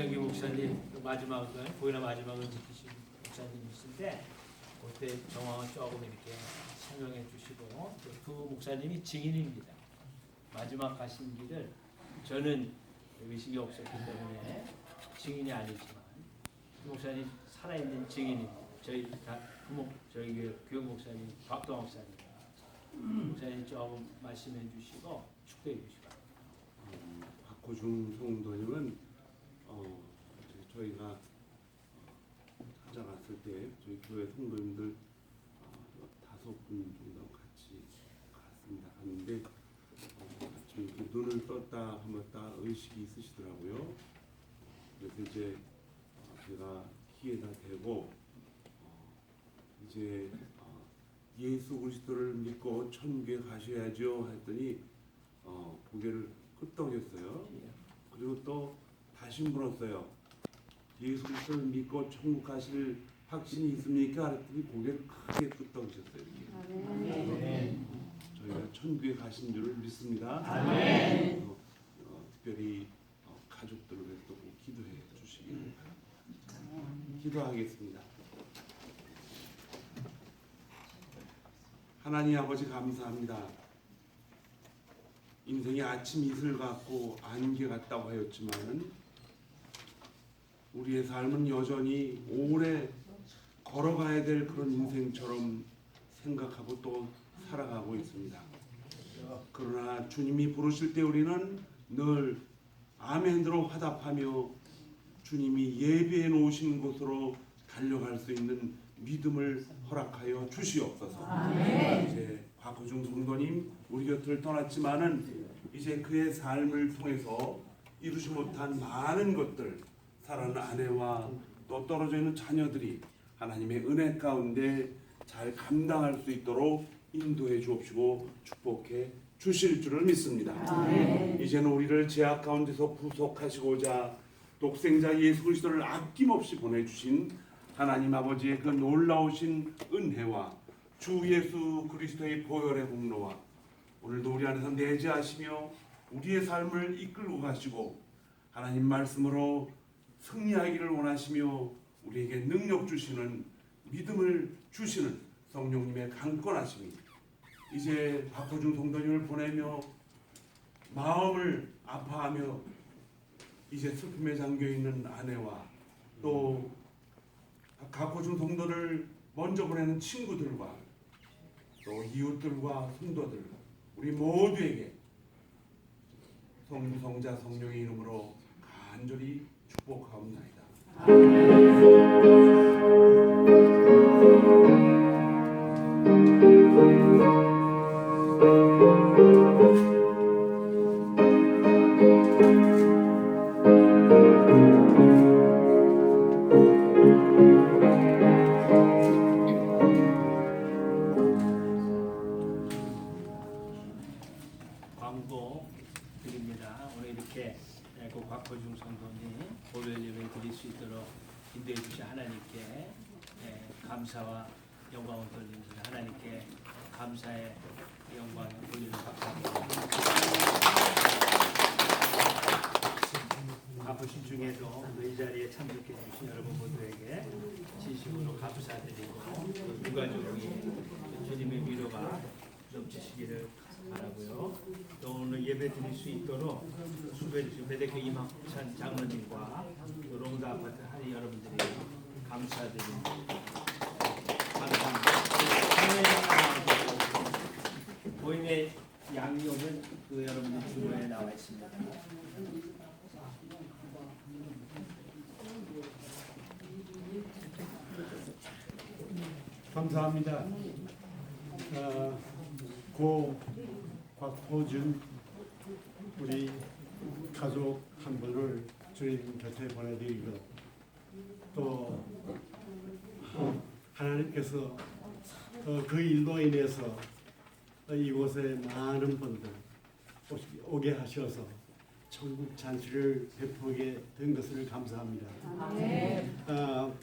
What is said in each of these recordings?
이정기 목사님 그 마지막 보이나 마지막을 지키신 목사님이신데 그때 정황을 조금 이렇게 설명해 주시고 또그 목사님이 증인입니다. 마지막 가신 길을 저는 의식이 없었기 때문에 증인이 아니지만 그 목사님 살아있는 증인입니다. 저희 다 부목 저희 그 교육 목사님 박동학 목사님 목사님 조금 말씀해 주시고 축도해 주시고 음, 박호중 성도님은 저희가 어, 찾아갔을 때 저희 교회 성도님들 어, 다섯 분 정도 같이 갔습니다. 갔는데 어, 아침 이렇게 눈을 떴다 하면다 의식이 있으시더라고요. 그래서 이제 어, 제가 대고 어, 이제 어, 예수 그리스도를 믿고 천국에 가셔야죠 했더니 어, 고개를 끄덕였어요. 그리고 또 다시 물었어요. 예수 그리스도를 믿고 천국 가실 확신이 있습니까? 그랬더니 고개를 크게 끄덕이셨어요. 이렇게. 네. 저희가 천국에 가신 줄을 믿습니다. 아멘. 어, 어, 특별히 어, 가족들을 위해서 꼭 기도해 주시기 바랍니다. 기도하겠습니다. 하나님 아버지 감사합니다. 인생이 아침 이슬 같고 안개 같다고 하였지만 우리의 삶은 여전히 오래 걸어가야 될 그런 인생처럼 생각하고 또 살아가고 있습니다. 그러나 주님이 부르실 때 우리는 늘 아멘으로 화답하며 주님이 예비해 놓으신 곳으로 달려갈 수 있는 믿음을 허락하여 주시옵소서. 이제 박호중 성도님 우리 곁을 떠났지만은 이제 그의 삶을 통해서 이루지 못한 많은 것들 사랑하는 아내와 또 떨어져 있는 자녀들이 하나님의 은혜 가운데 잘 감당할 수 있도록 인도해 주옵시고 축복해 주실 줄을 믿습니다. 이제는 우리를 죄악 가운데서 구속하시고자 독생자 예수 그리스도를 아낌없이 보내주신 하나님 아버지의 그 놀라우신 은혜와 주 예수 그리스도의 보혈의 공로와 오늘도 우리 안에서 내재하시며 우리의 삶을 이끌고 가시고 하나님 말씀으로 승리하기를 원하시며 우리에게 능력 주시는 믿음을 주시는 성령님의 강권하심이 이제 박호중 성도님을 보내며 마음을 아파하며 이제 슬픔에 잠겨 있는 아내와 또 각호중 성도를 먼저 보내는 친구들과 또 이웃들과 성도들 우리 모두에게 성부 성자 성령의 이름으로 간절히 축복하옵나이다. 드립니다. 오늘 이렇게 그 곽호중 성도님 보혈 예배 드릴 수 있도록 인도해 주신 하나님께 예, 감사와 영광을 돌리면서 하나님께 감사의 영광을 돌리는 감사합니다. 바쁘신 중에도 이 자리에 참석해 주신 여러분 모두에게 진심으로 감사드리고 또 유가족이 주님의 위로가 넘치시기를 바라고요. 또 오늘 예배 드릴 수 있도록 주신 베데크 이막찬 장로님과 또 롱드 아파트 한 여러분들이 감사드립니다. 감사합니다. 보임의 양용은 그 여러분들 주로에 나와 있습니다. 감사합니다. 어, 고 곽호준 우리 가족 한 분을 주님 곁에 보내드리고 또 하나님께서 어, 그 일로 인해서 이곳에 많은 분들 오게 하셔서 천국 잔치를 베푸게 된 것을 감사합니다. 어,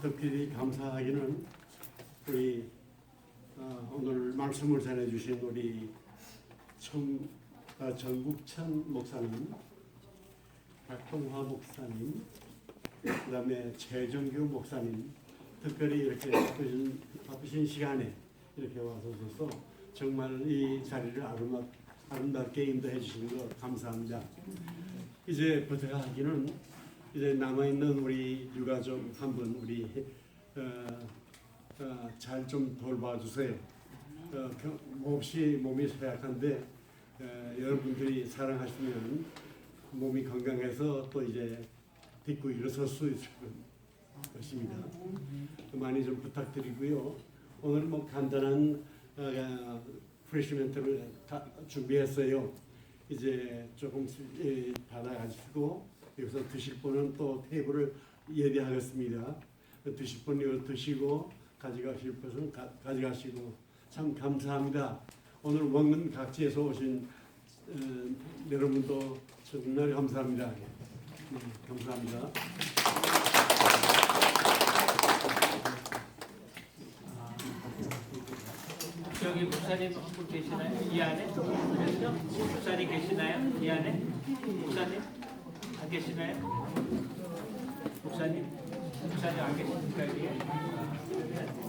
특별히 감사하기는 우리 어, 오늘 말씀을 전해주신 우리 청, 어, 정국찬 목사님 박동화 목사님, 그 다음에 최정규 목사님, 특별히 이렇게 바쁘신, 바쁘신 시간에 이렇게 와서서 정말 이 자리를 아름다, 아름답게 인도해 주신 것 감사합니다. 이제부터 하기는 이제 남아 있는 우리 유가족 한 분 우리 어, 어, 잘 좀 돌봐주세요. 어, 겨- 몹시 몸이 쇠약한데 어, 여러분들이 사랑하시면 몸이 건강해서 또 이제 딛고 일어설 수 있을 것입니다. 많이 좀 부탁드리고요. 오늘 뭐 간단한 어, 프레시 멘트를 다 준비했어요. 이제 조금씩 예, 받아가지고 여기서 드실 분은 또 테이블을 예비하겠습니다. 드실 분은 이걸 드시고 가져가실 분은 가, 가져가시고 참 감사합니다. 오늘 원근 각지에서 오신 어, 여러분도 정말 감사합니다. 네, 감사합니다. 여기 목사님 한 분 계시나요? 이 안에? 그렇죠? 목사님 계시나요? 이 안에? 목사님? 안 계시나요? 목사님? 목사님 안 계십니까 여기?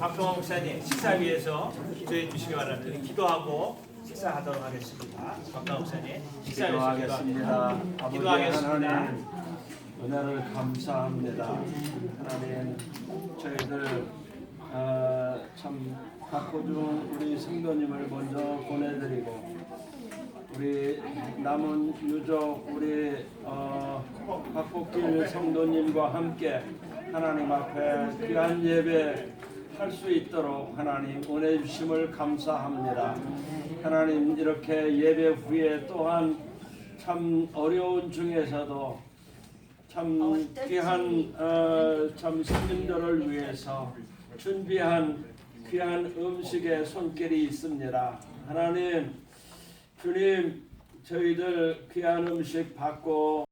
박동원 목사님 식사위에서 기도해 주시기 바랍니다. 기도하고 식사하도록 하겠습니다. 박동원 목사님 식사위에서 기도하겠습니다. 아버지 기도하겠습니다. 하나님 은혜를 감사합니다. 하나님 저희들 어, 참 박호중 우리 성도님을 먼저 보내드리고 우리 남은 유족 우리 어, 박복길 성도님과 함께 하나님 앞에 귀한 예배 할 수 있도록 하나님 은혜 주심을 감사합니다. 하나님 이렇게 예배 후에 또한 참 어려운 중에서도 참 귀한 어, 참 손님들을 위해서 준비한 귀한 음식의 손길이 있습니다. 하나님 주님 저희들 귀한 음식 받고